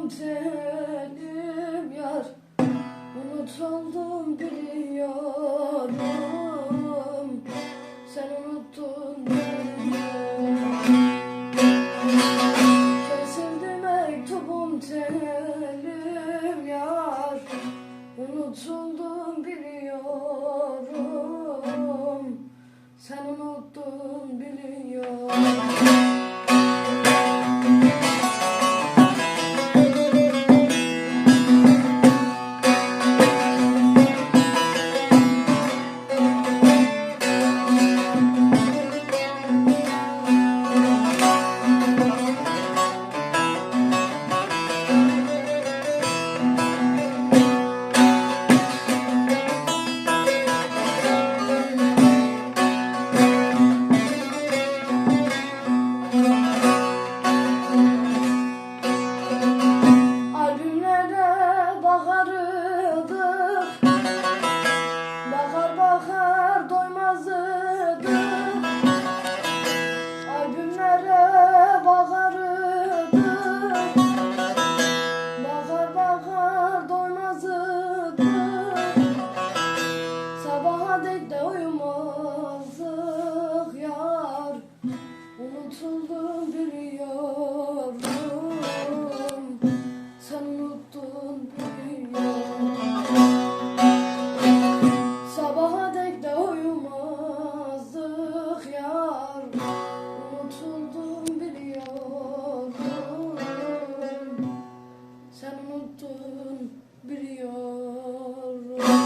oldum telim yar. Unut biliyor. biliyorum.